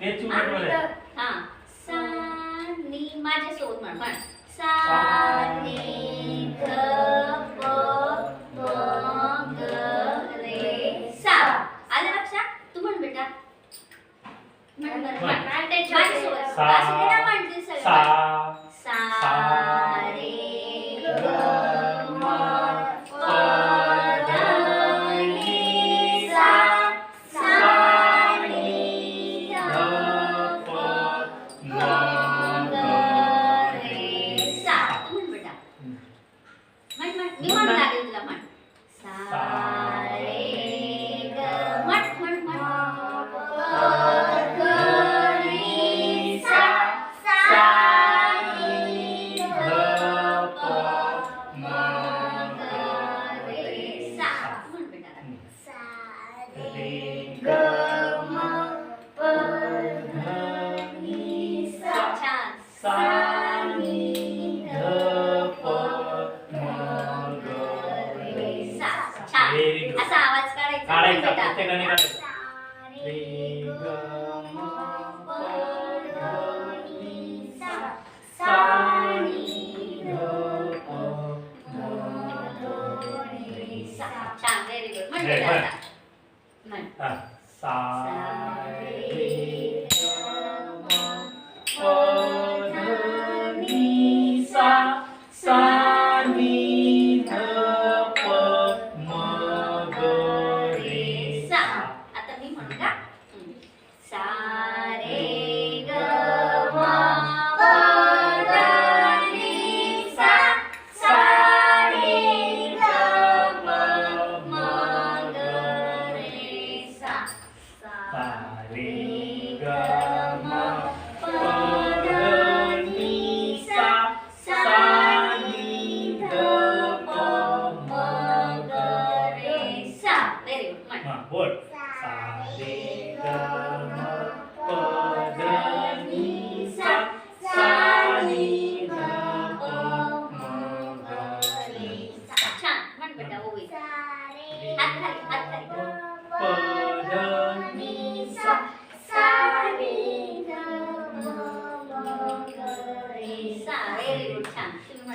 तेच तू म्हण बरं. हा सा नी माझ्या सोबत म्हण म्हण सा नी ध प प ग रे सा आलं लक्षात तू म्हण बेटा म्हण बरं म्हण. म्हण. माझ्यासोबत. सा. असू दे ना म्हणतील सगळे. सा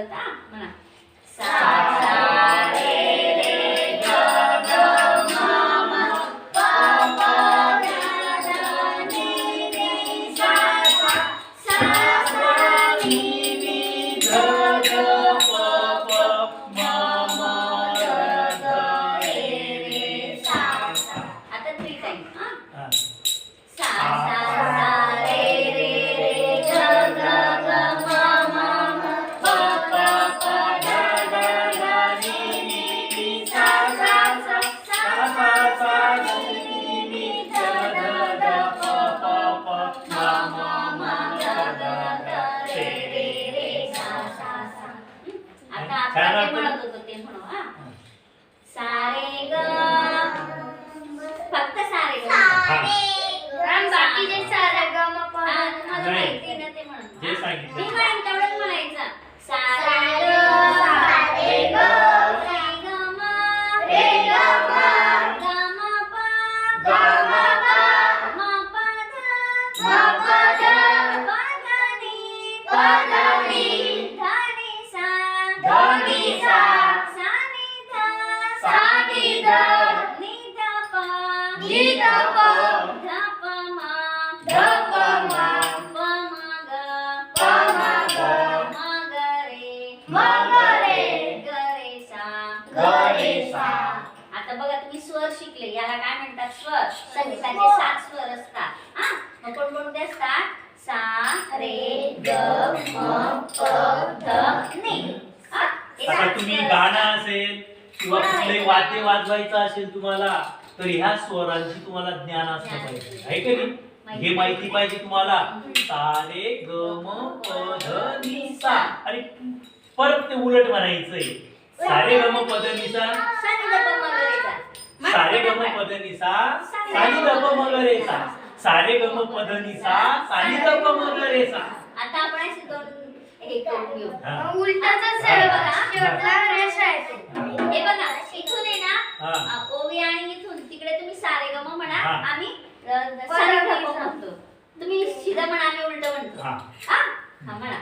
ಆಗುತ್ತಾ ನೋಡೋಣ ಸಾ सारे ग. फक्त सारे ग. बाकी जे सारे ग मग तुम्हाला माहिती आहे ना ते म्हणत मी दिवसाचे सात स्वर असतात. हा? मग कोणकोणते असतात? सा रे ग म प ध ने. आता तुम्ही गाणं असेल किंवा कुठले वाद्य वाजवायचं असेल तुम्हाला तर ह्या स्वरांची तुम्हाला ज्ञान असलं पाहिजे. आहे का नाही? हे माहिती पाहिजे तुम्हाला? सारे ग म प ध नि सा. आणि परत ते उलट म्हणायचंय. सारे ग म प ध नि ग म ग सा. सारे गम पदनीसा सानी गम मगरेसा सारे गम पदनीसा सानी गम मगरेसा आता आपण दोन हे करून बघा शेवटला रेष आहे हे. बघा इथून आहे ना ओवी आणि इथून तिकडे तुम्ही सारे गम म्हणा आम्ही सरळ गप म्हणतो. तुम्ही सीधा म्हणा आम्ही उलट म्हणतो. हा. म्हणा.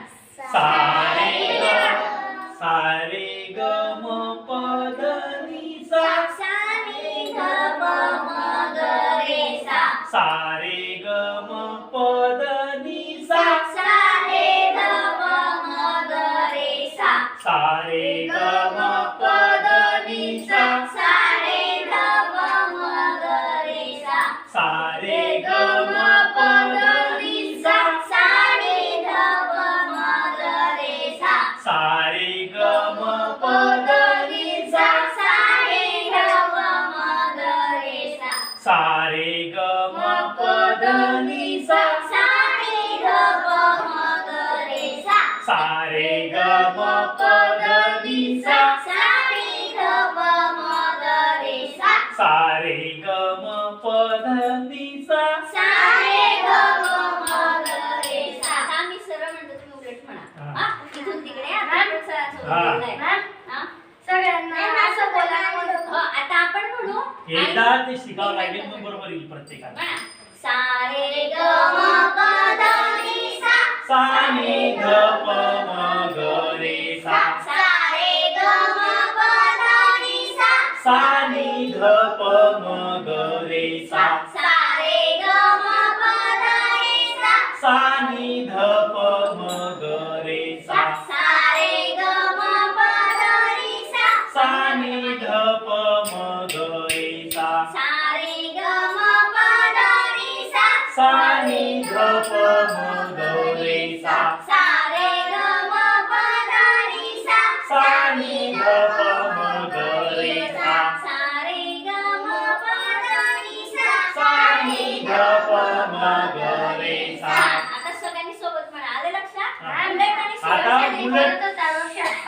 सारे गम पद दिसा सारे गम पद दिसा आता मी सरळ म्हणतो तुम्ही उलट म्हणा. हा. इथून तिकडे हो, आता आपण सरळ हा. सगळ्यांना असं बोलायला म्हणतो आता आपण म्हणू एकदा ते शिकावं लागेल मग बरोबर येईल प्रत्येकाला. सारे गम पद दिसा सारे गम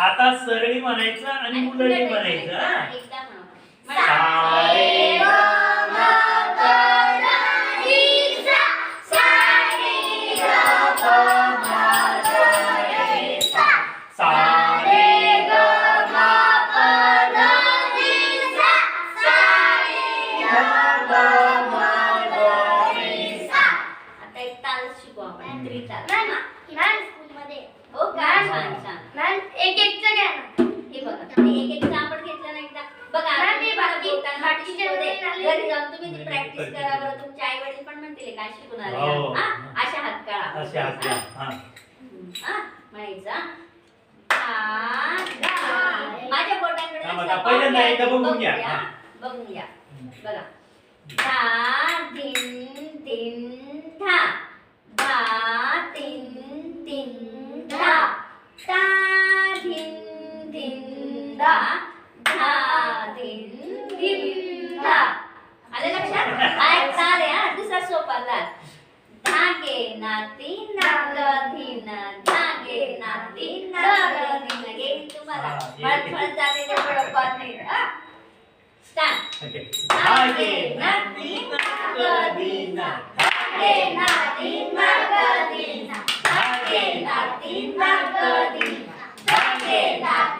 आता सरळी म्हणायचं आणि मुलगी म्हणायचं हो का छान छान एक एकचं घ्या ना हे बघा एक एक आपण घेतलं ना एकदा बघा मॅम, बाकी-. घरी जाऊन तुम्ही ती प्रॅक्टिस करा. बरं तुमचे आई वडील पण म्हणतील काय शिकून आले हो. हा? अशा हात काढा असे हात हा हा म्हणायचं हा, गा. माझ्या बोटांकडे हा, बघा, पहिल्यांदा. एकदा बघून बघून घ्या. घ्या. हा. बघून घ्या बघा धा धिन धिन धा धा तिन तिन धा ता धिन धिन धा धा धिन धिन धा आलं लक्षात? एक ताल आहे हा दुसरा सोपा ताल धागे नाती नाग धीन. धागे नाती नाग धीन. गेली तुम्हाला जाते ते बरोबर नाही. हा. स्टार्ट. धागे नाती नागदीना धागे नाती नाग धीन. धागे नाती नाग धीन. धागे नाती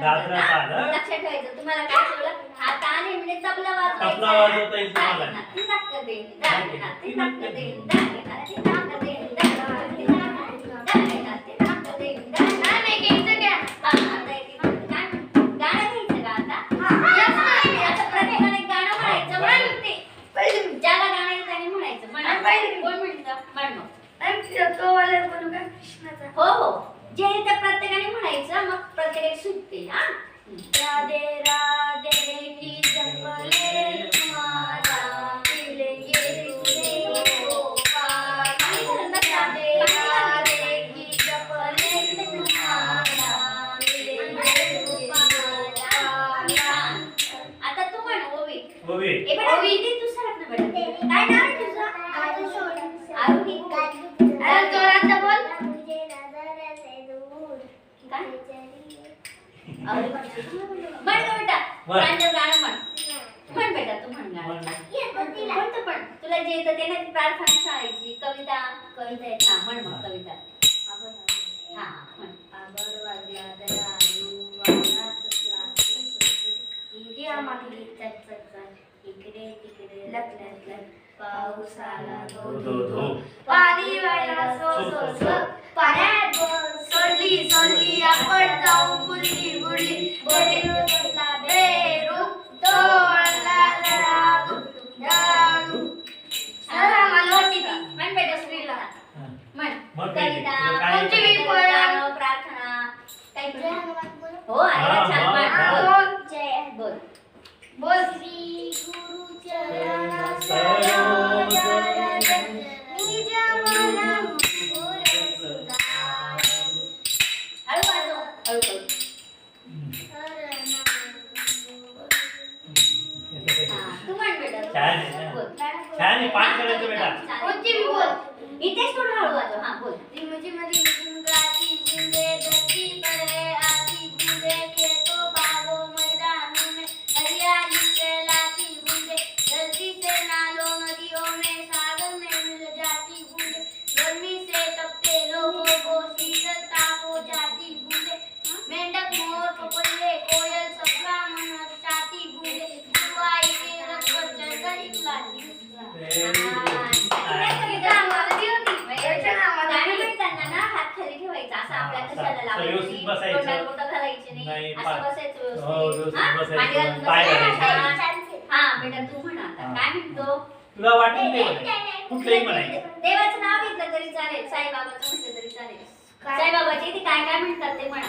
हा, एक म्हणते. काय म्हणते? गाणं घ्यायचं का आता? Yes, ma'am. आता प्रत्येकाने गाणं म्हणायचं. म्हण ते. पहिले ज्याला गाणं येतं म्हणायचं. म्हणा. पहिले. कोण म्हणतं म्हण. मग. मॅम तो वाला बोलू का कृष्णाचा. हो हो. जे येतं प्रत्येकाने म्हणायचं मग प्रत्येक सुटते हा? राधे राधे की जंगले तुम्हारा मिलेंगे तुम्हें गोपाल राधे राधे की जंगले तुम्हारा मिलेंगे गोपाल आता तू म्हण ओवी. ओवी. ए बेटा ओवी इथे तू सरक ना बेटा. काय नाव आहे तुझं? म्हण बेटा म्हण. प्रांजल गाणं म्हण म्हण बेटा तू म्हण गाणं कोणतं पण? तुला जे येतं ते ना प्रार्थना शाळेची कविता. कविता आहे हा म्हण मग कविता. कविता कोणती वेळ प्रार्थना हो आहे छान पपईले म्हणत छाती गुंडे दिवाई रंग चंदरी तुला वाटत नाही कुठलंही म्हणायचं. देवाचं नाव घेतलं तरी चालेल. साईबाबाचं म्हटलं तरी चालेल. साईबाबाची ती काय काय म्हणतात ते म्हणा.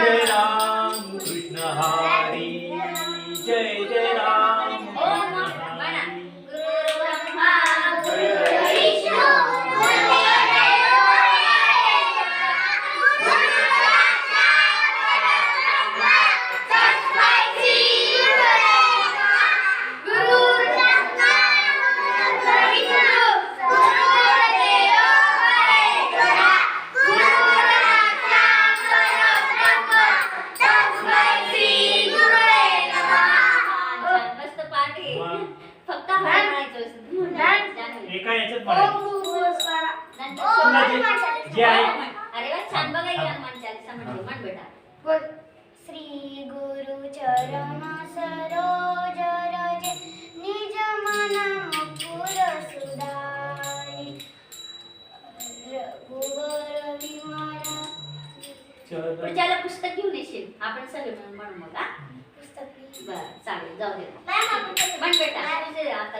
आपण सगळे म्हणून म्हणू मग पुस्तक बरं चालेल जाऊ दे आता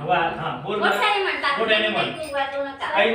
वा हा बोल बोल मोठ्याने म्हणतात मोठ्याने म्हण. काही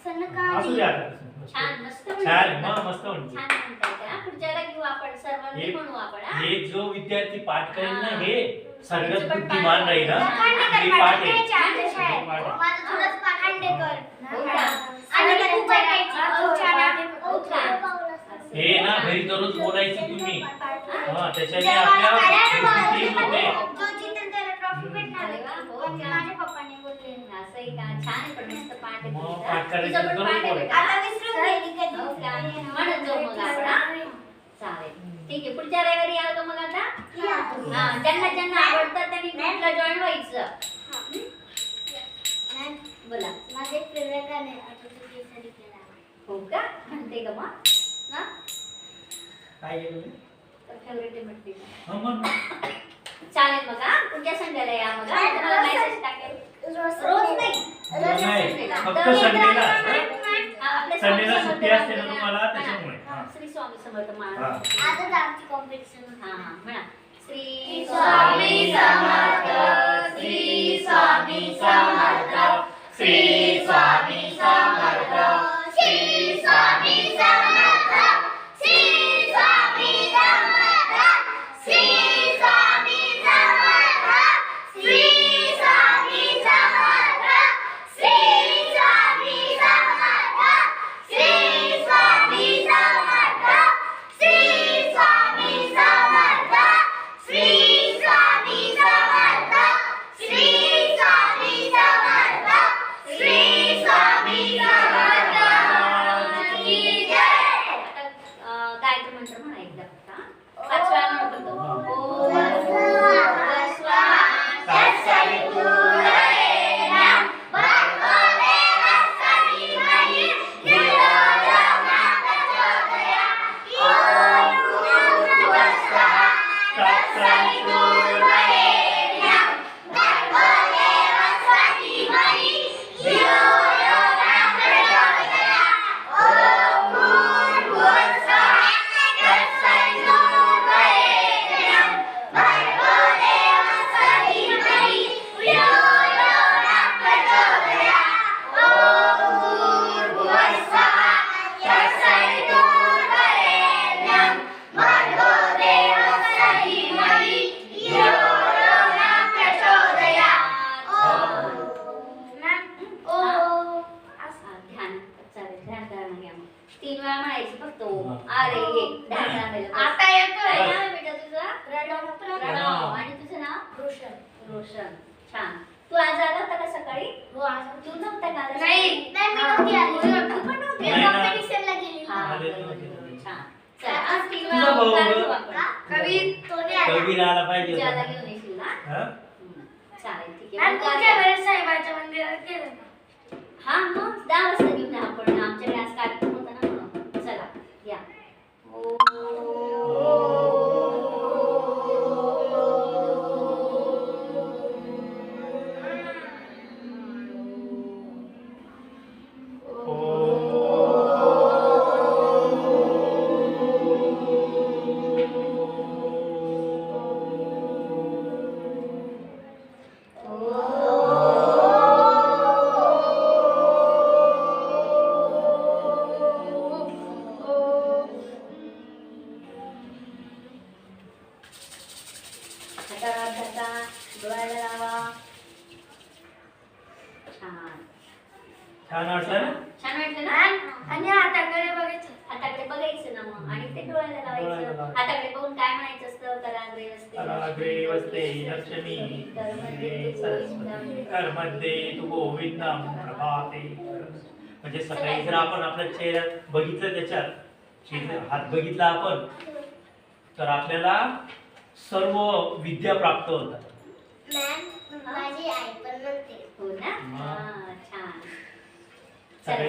असू द्या सनकादी आता. छान मस्त छान म्हणते. मग मस्त म्हणते छान म्हणताय का पुढच्याला घेऊ आपण सर्वांनी हे- म्हणू आपण हा? हे जो विद्यार्थी पाठ करेल ना हा. हे त्याचं पण बुद्धिमान पाठ राहील. हे पाठ आहे हे पाठ आहे. माझं थोडंच खांडेकर हो का? आणि खूप ऐकायची. हो खूप छान का? आहे. हो का? हे ना घरी दररोज बोलायचं तुम्ही हा त्याच्याने आपल्या होते. जो जितेल त्याला ट्रॉफी भेटणार आहे. अरे वा, हो पण का? माझ्या पप्पाने बोलले असंही का? छान आहे पण मस्त पाठ आहे मग तुझा. पाठ करायचं तुझं पण जरूर पाठ आहे. बोल. बेटा. आता विसरून गेली कधी का? म्हणत जाऊ मग आपण हा? चालेल. ठीक आहे. पुढच्या रविवारी याल का मग आता? हा ज्यांना ज्यांना आवडतं त्यांनी ग्रुपला जॉईन व्हायचं. बोला. माझे आठवतं केसरी केला हो का? म्हणते का मग? हा? काय केलं मी? चालेल मग हा पुढच्या संडेला या मग हा. तुम्हाला मेसेज टाकेल रोज रोज नाही रोज नाही. संडेला. फक्त दर संडेला. हा, आपल्या स्वामी संडेला समर्थ सुट्टी असते ना मंदिरात. तुम्हाला, हा, त्याच्यामुळे. हा. श्री स्वामी समर्थ हा. महाराज आजच आमची कॉम्पिटिशन हा हा म्हणा श्री स्वामी समर्थ, श्री स्वामी समर्थ, श्री रोशन छान. तू आज आला होता का सकाळी? हो आज तू नव्हता का आला नाही? नाही मी नव्हती आली. तू पण नव्हती. कॉम्पिटिशनला गेली हा, छान. चल आज तीन. कवी तो नाही आला. कवीला आला पाहिजे ज्याला. घेऊन येशील ना? हा? चालेल ठीक आहे. मॅम ओंकार तुमच्या घ्या. वेळेस साहेबाच्या मंदिरात गेलं ना. हा मग दहा वाजता घेऊन आपण. आमच्याकडे आज कार्यक्रम होता ना म्हणून. चला या. छान वाटलं ना? छान वाटलं ना? आणि हाताकडे बघायचं. हाताकडे बघायचं ना मग. आणि ते डोळ्याला डोळ्याला लावायचं. लावायचं. हाताकडे बघून काय म्हणायचं असतं? कराग्रे वस्ते कराग्रे वस्ते लक्ष्मी तू सरस्वती कर्मध्ये तू गोविंदम प्रभाते म्हणजे सकाळी जर आपण आपल्या चेहऱ्यात बघितलं त्याच्यात हात बघितला आपण तर आपल्याला सर्व विद्या प्राप्त होतात. मॅम माझी आई पण म्हणते. हो ना. हा, छान. సరే.